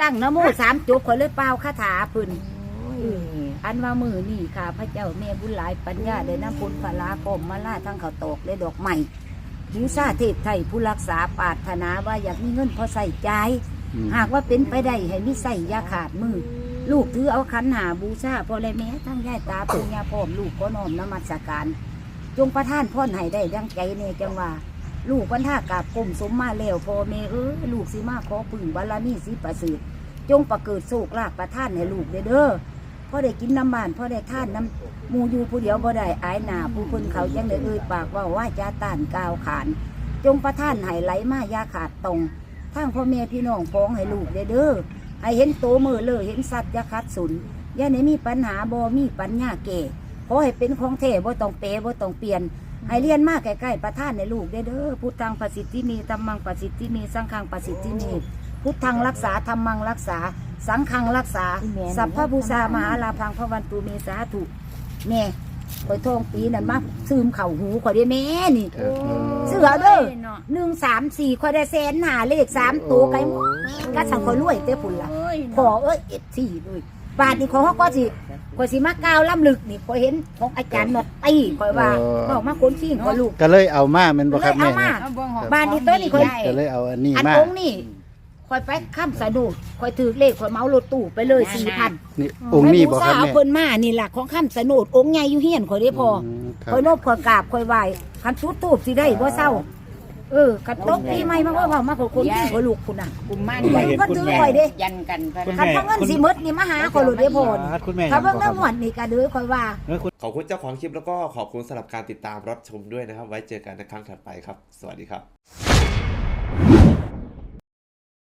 ตั้งนะโมสามจบข่อยเลยเป่าคาถาเพิ่นอันว่ามือนี่ค่ะ พระเจ้าแม่บุญหลายปัญญาได้นำพุนพลาคมมาล่าทั้งเขาวตอกและดอกไม้หญิงซาเทพไทยผู้รักษาปรารถนาว่าอยากมีเงินพอใส่ใจายอืมหากว่าเป็นไปได้ให้มีใส่อยาขาดมือ ลูกถือเอาขันหาบูชาพ่อและแม่ทั้งยายตาปุญญาพร้อมลูกก็น้อมนมัสการ จงประทานพรให้ได้ดังใจเนจังว่าลูกบรรทากราบกลมสมมาแล้วพ่อแม่เออลูกสิมาขอพึ่งบารมีสิประเสริฐ จงประเกิดโศกลาภประท่านให้ลูกเด้อเด้อพ่อได้กินน้ำบานพ่อได้ท่านน้ำมูอยู่ผู้เดียวบ่ได้อายหนาผู้คนเขาจังได้เอ่ยปากว่าว่าจาต้านกาวขาน จงประท่านให้ไหลมายาขาดตรงทางพ่อแม่พี่น้องพ้องให้ลูกเด้อเด้อให้เห็นโตมือเลยเห็นสัตว์ยาคัดสุนย่าไหนมีปัญหาบ่มีปัญญาเก่ขอให้เป็นของเทบ่ต้องเปบ่ต้องเปลี่ยนให้เรียนมากใกล้ๆประท่านในลูกได้เด้อพุทธังประสิทธิมีธรรมังประสิทธิมีสังฆังประสิทธิมี พุทธังรักษาธรรมังรักษา สังฆังรักษา สัพพะบูชามหาลาพังพระวันตูเมสาธุแม่ข่อยทองปีนั่นมาซึมเข่าหูข่อยได้แม่นี่ครับเสือเด้อหนึ่งสามสี่ข่อยได้แสนหาเลขสามตัวไก่หมดก็สั่งข่อยรวยเต้พุ่นละขอเอ้ยเอ็ดสี่ด้วยบาทนี่ของเขาก็สิข่อยสิมากาวล้ำลึกนี่ข่อยเห็นของอาจารย์หนอดตีข่อยว่าบอกมาคนขี้ข่อยลูกก็เลยเอามาแมันบ่ครับเลยแม่เอามานะบ้านนี้ตัวนี้ข่อยก็เลยเอาอันนี้อันมาองค์นี่ ข่อยไปข้ามสะดุดข่อยถือเลขข่อยเมารถตู้ไปเลยสี่พันนี่องค์นี้บ่ครับเอาแม่เพิ่นมานี่ล่ะของข้ามสะดุดองค์ใหญ่อยู่เฮียนข่อยได้พอมครัข่อยโนบข่อยกราบข่อยไหว้คันชุดตูบสิได้บ่เศร้าเออคันตกปีใหม่มาว่าเว้ามาขอคนที่ข่อยลูกพุ่นน่ะกุมมันเห็นคนถือข่อยเด้ยันกันพะคันพาเงินสิหมดนี่มาหาข่อยลูกได้พอนี่คุณแม่ถ้าเบิ่งน้ำหวานนี่ก็เด้อข่อยว่าขอบคุณเจ้าของคลิปแล้วก็ขอบคุณสำหรับการติดตามรับชมด้วยนะครับ ไว้เจอกันในครั้งถัดไปครับ สวัสดีครับ